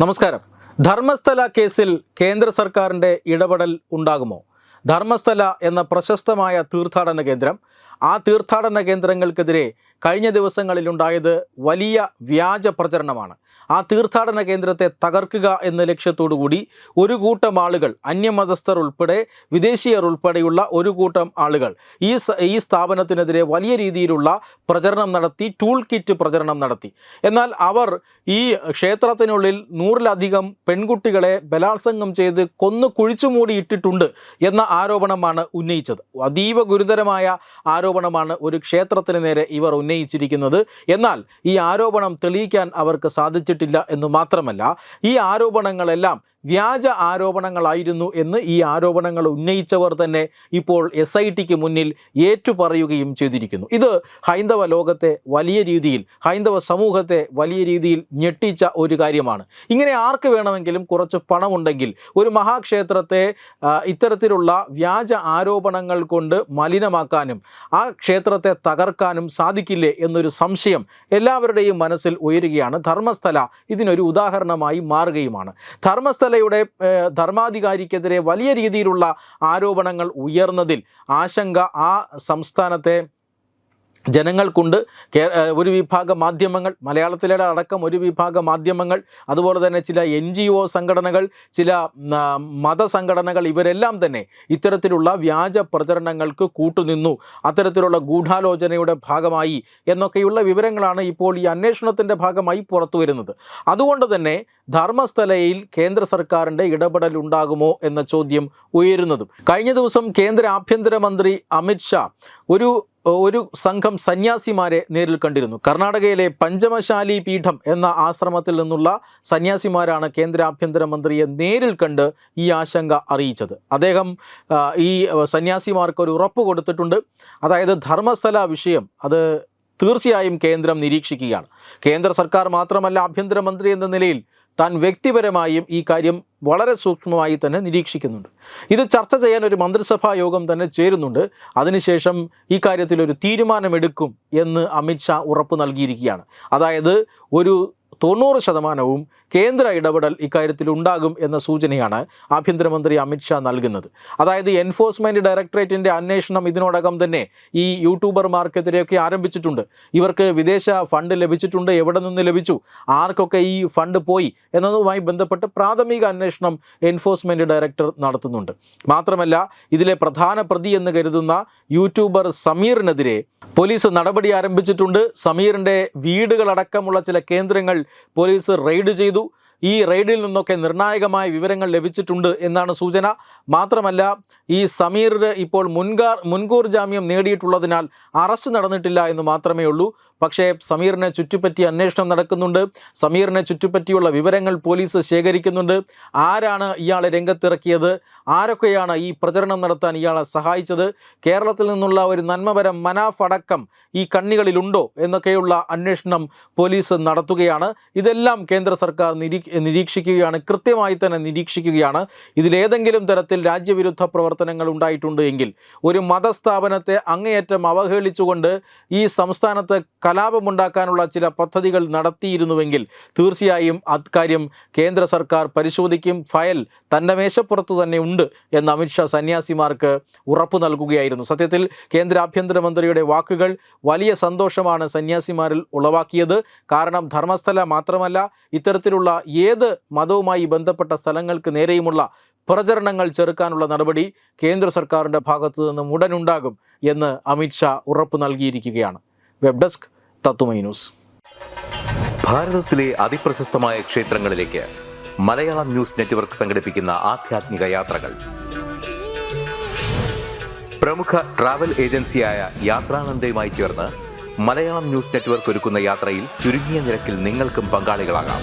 നമസ്കാരം. ധർമ്മസ്ഥല കേസിൽ കേന്ദ്ര സർക്കാരിന്റെ ഇടപെടൽ ഉണ്ടാകുമോ? ധർമ്മസ്ഥല എന്ന പ്രശസ്തമായ തീർത്ഥാടന കേന്ദ്രം ആ തീർത്ഥാടന കേന്ദ്രങ്ങൾക്കെതിരെ കഴിഞ്ഞ ദിവസങ്ങളിലുണ്ടായത് വലിയ വ്യാജ പ്രചരണമാണ്. ആ തീർത്ഥാടന കേന്ദ്രത്തെ തകർക്കുക എന്ന ലക്ഷ്യത്തോടു കൂടി ഒരു കൂട്ടം ആളുകൾ അന്യമതസ്ഥർ ഉൾപ്പെടെ വിദേശീയർ ഉൾപ്പെടെയുള്ള ഒരു കൂട്ടം ആളുകൾ ഈ ഈ സ്ഥാപനത്തിനെതിരെ വലിയ രീതിയിലുള്ള പ്രചരണം നടത്തി ടൂൾ കിറ്റ് പ്രചരണം നടത്തി. എന്നാൽ അവർ ഈ ക്ഷേത്രത്തിനുള്ളിൽ നൂറിലധികം പെൺകുട്ടികളെ ബലാത്സംഗം ചെയ്ത് കൊന്നു കുഴിച്ചുമൂടി ഇട്ടിട്ടുണ്ട് എന്ന ആരോപണമാണ് ഉന്നയിച്ചത്. അതീവ ഗുരുതരമായ ആരോപണമാണ് ഒരു ക്ഷേത്രത്തിന് നേരെ ഇവർ ഉന്നയിച്ചിരിക്കുന്നത്. എന്നാൽ ഈ ആരോപണം തെളിയിക്കാൻ അവർക്ക് സാധിച്ചിട്ടില്ല എന്ന് മാത്രമല്ല ഈ ആരോപണങ്ങളെല്ലാം വ്യാജ ആരോപണങ്ങളായിരുന്നു എന്ന് ഈ ആരോപണങ്ങൾ ഉന്നയിച്ചവർ തന്നെ ഇപ്പോൾ എസ് ഐ ടിക്ക് മുന്നിൽ ഏറ്റുപറയുകയും ചെയ്തിരിക്കുന്നു. ഇത് ഹൈന്ദവ ലോകത്തെ വലിയ രീതിയിൽ ഹൈന്ദവ സമൂഹത്തെ വലിയ രീതിയിൽ ഞെട്ടിച്ച ഒരു കാര്യമാണ്. ഇങ്ങനെ ആർക്ക് വേണമെങ്കിലും കുറച്ച് പണമുണ്ടെങ്കിൽ ഒരു മഹാക്ഷേത്രത്തെ ഇത്തരത്തിലുള്ള വ്യാജ ആരോപണങ്ങൾ കൊണ്ട് മലിനമാക്കാനും ആ ക്ഷേത്രത്തെ തകർക്കാനും സാധിക്കില്ലേ എന്നൊരു സംശയം എല്ലാവരുടെയും മനസ്സിൽ ഉയരുകയാണ്. ധർമ്മസ്ഥല ഇതിനൊരു ഉദാഹരണമായി മാറുകയുമാണ്. ധർമ്മസ്ഥലയുടെ ഏഹ്, ധർമാധികാരിക്കെതിരെ വലിയ രീതിയിലുള്ള ആരോപണങ്ങൾ ഉയർന്നതിൽ ആശങ്ക ആ സംസ്ഥാനത്തെ ജനങ്ങൾക്കുണ്ട്. ഒരു വിഭാഗം മാധ്യമങ്ങൾ മലയാളത്തിലെ അടക്കം ഒരു വിഭാഗം മാധ്യമങ്ങൾ അതുപോലെ തന്നെ ചില എൻ ജി ഒ സംഘടനകൾ ചില മതസംഘടനകൾ ഇവരെല്ലാം തന്നെ ഇത്തരത്തിലുള്ള വ്യാജ പ്രചരണങ്ങൾക്ക് കൂട്ടുനിന്നു. അത്തരത്തിലുള്ള ഗൂഢാലോചനയുടെ ഭാഗമായി എന്നൊക്കെയുള്ള വിവരങ്ങളാണ് ഇപ്പോൾ ഈ അന്വേഷണത്തിന്റെ ഭാഗമായി പുറത്തു വരുന്നത് അതുകൊണ്ട് തന്നെ ധർമ്മസ്ഥലയിൽ കേന്ദ്ര സർക്കാരിന്റെ ഇടപെടൽ ഉണ്ടാകുമോ എന്ന ചോദ്യം ഉയരുന്നതും. കഴിഞ്ഞ ദിവസം കേന്ദ്ര ആഭ്യന്തരമന്ത്രി അമിത്ഷാ ഒരു ഒരു സംഘം സന്യാസിമാരെ നേരിൽ കണ്ടിരുന്നു. കർണാടകയിലെ പഞ്ചമശാലി പീഠം എന്ന ആശ്രമത്തിൽ നിന്നുള്ള സന്യാസിമാരാണ് കേന്ദ്ര ആഭ്യന്തരമന്ത്രിയെ നേരിൽ കണ്ട് ഈ ആശങ്ക അറിയിച്ചത്. അദ്ദേഹം ഈ സന്യാസിമാർക്ക് ഒരു ഉറപ്പ് കൊടുത്തിട്ടുണ്ട്. അതായത് ധർമ്മസ്ഥല വിഷയം അത് തീർച്ചയായും കേന്ദ്രം നിരീക്ഷിക്കുകയാണ്. കേന്ദ്ര സർക്കാർ മാത്രമല്ല ആഭ്യന്തരമന്ത്രി എന്ന നിലയിൽ താൻ വ്യക്തിപരമായും ഈ കാര്യം വളരെ സൂക്ഷ്മമായി തന്നെ നിരീക്ഷിക്കുന്നുണ്ട്. ഇത് ചർച്ച ചെയ്യാൻ ഒരു മന്ത്രിസഭാ യോഗം തന്നെ ചേരുന്നുണ്ട്. അതിനുശേഷം ഈ കാര്യത്തിൽ ഒരു തീരുമാനമെടുക്കും എന്ന് അമിത്ഷാ ഉറപ്പ് നൽകിയിരിക്കുകയാണ്. അതായത് ഒരു തൊണ്ണൂറ് ശതമാനവും കേന്ദ്ര ഇടപെടൽ ഇക്കാര്യത്തിൽ ഉണ്ടാകും എന്ന സൂചനയാണ് ആഭ്യന്തരമന്ത്രി അമിത്ഷാ നൽകുന്നത്. അതായത് എൻഫോഴ്സ്മെന്റ് ഡയറക്ടറേറ്റിന്റെ അന്വേഷണം ഇതിനോടകം തന്നെ ഈ യൂട്യൂബർമാർക്കെതിരെയൊക്കെ ആരംഭിച്ചിട്ടുണ്ട്. ഇവർക്ക് വിദേശ ഫണ്ട് ലഭിച്ചിട്ടുണ്ട് എവിടെ നിന്ന് ലഭിച്ചു ആർക്കൊക്കെ ഈ ഫണ്ട് പോയി എന്നതുമായി ബന്ധപ്പെട്ട് പ്രാഥമിക അന്വേഷണം എൻഫോഴ്സ്മെന്റ് ഡയറക്ടർ നടത്തുന്നുണ്ട്. മാത്രമല്ല ഇതിലെ പ്രധാന പ്രതി എന്ന് കരുതുന്ന യൂട്യൂബർ സമീറിനെതിരെ പോലീസ് നടപടി ആരംഭിച്ചിട്ടുണ്ട്. സമീറിന്റെ വീടുകളടക്കമുള്ള ചില കേന്ദ്രങ്ങൾ പോലീസ് റെയ്ഡ് ചെയ്തു. ഈ റെയ്ഡിൽ നിന്നൊക്കെ നിർണായകമായ വിവരങ്ങൾ ലഭിച്ചിട്ടുണ്ട് എന്നാണ് സൂചന. മാത്രമല്ല ഈ സമീർ ഇപ്പോൾ മുൻകാർ മുൻകൂർ ജാമ്യം നേടിയിട്ടുള്ളതിനാൽ അറസ്റ്റ് നടന്നിട്ടില്ല എന്ന് മാത്രമേ ഉള്ളൂ. പക്ഷേ സമീറിനെ ചുറ്റിപ്പറ്റി അന്വേഷണം നടക്കുന്നുണ്ട്. സമീറിനെ ചുറ്റിപ്പറ്റിയുള്ള വിവരങ്ങൾ പോലീസ് ശേഖരിക്കുന്നുണ്ട്. ആരാണ് ഇയാളെ രംഗത്തിറക്കിയത്? ആരൊക്കെയാണ് ഈ പ്രചരണം നടത്താൻ ഇയാളെ സഹായിച്ചത്? കേരളത്തിൽ നിന്നുള്ള ഒരു നന്മപരം മനാഫ് അടക്കം ഈ കണ്ണികളിലുണ്ടോ എന്നൊക്കെയുള്ള അന്വേഷണം പോലീസ് നടത്തുകയാണ്. ഇതെല്ലാം കേന്ദ്ര സർക്കാർ നിരീ നിരീക്ഷിക്കുകയാണ് കൃത്യമായി തന്നെ നിരീക്ഷിക്കുകയാണ്. ഇതിലേതെങ്കിലും തരത്തിൽ രാജ്യവിരുദ്ധ പ്രവർത്തനങ്ങൾ ഉണ്ടായിട്ടുണ്ട് എങ്കിൽ ഒരു മതസ്ഥാപനത്തെ അങ്ങേയറ്റം അവഹേളിച്ചുകൊണ്ട് ഈ സംസ്ഥാനത്ത് കലാപമുണ്ടാക്കാനുള്ള ചില പദ്ധതികൾ നടത്തിയിരുന്നുവെങ്കിൽ തീർച്ചയായും അക്കാര്യം കേന്ദ്ര സർക്കാർ പരിശോധിക്കും. ഫയൽ തന്റെ മേശപ്പുറത്ത് തന്നെ ഉണ്ട് എന്ന് അമിത്ഷാ സന്യാസിമാർക്ക് ഉറപ്പ് നൽകുകയായിരുന്നു. സത്യത്തിൽ കേന്ദ്ര ആഭ്യന്തരമന്ത്രിയുടെ വാക്കുകൾ വലിയ സന്തോഷമാണ് സന്യാസിമാരിൽ ഉളവാക്കിയത്. കാരണം ധർമ്മസ്ഥല മാത്രമല്ല ഇത്തരത്തിലുള്ള ഏത് മതവുമായി ബന്ധപ്പെട്ട സ്ഥലങ്ങൾക്ക് നേരെയുമുള്ള പ്രചരണങ്ങൾ ചെറുക്കാനുള്ള നടപടി കേന്ദ്ര സർക്കാരിന്റെ ഭാഗത്തു നിന്നും ഉടനുണ്ടാകും എന്ന് അമിത്ഷാ ഉറപ്പ് നൽകിയിരിക്കുകയാണ്. വെബ് ഡെസ്ക് തത്തുമൈ ന്യൂസ്. ഭാരതത്തിലെ അതിപ്രശസ്തമായ ക്ഷേത്രങ്ങളിലേക്ക് മലയാളം ന്യൂസ് നെറ്റ്വർക്ക് സംഘടിപ്പിക്കുന്ന ആധ്യാത്മിക യാത്രകൾ. പ്രമുഖ ട്രാവൽ ഏജൻസിയായ യാത്രാനന്ദയുമായി ചേർന്ന് മലയാളം ന്യൂസ് നെറ്റ്വർക്ക് ഒരുക്കുന്ന യാത്രയിൽ ചുരുങ്ങിയ നിരക്കിൽ നിങ്ങൾക്കും പങ്കാളികളാകാം.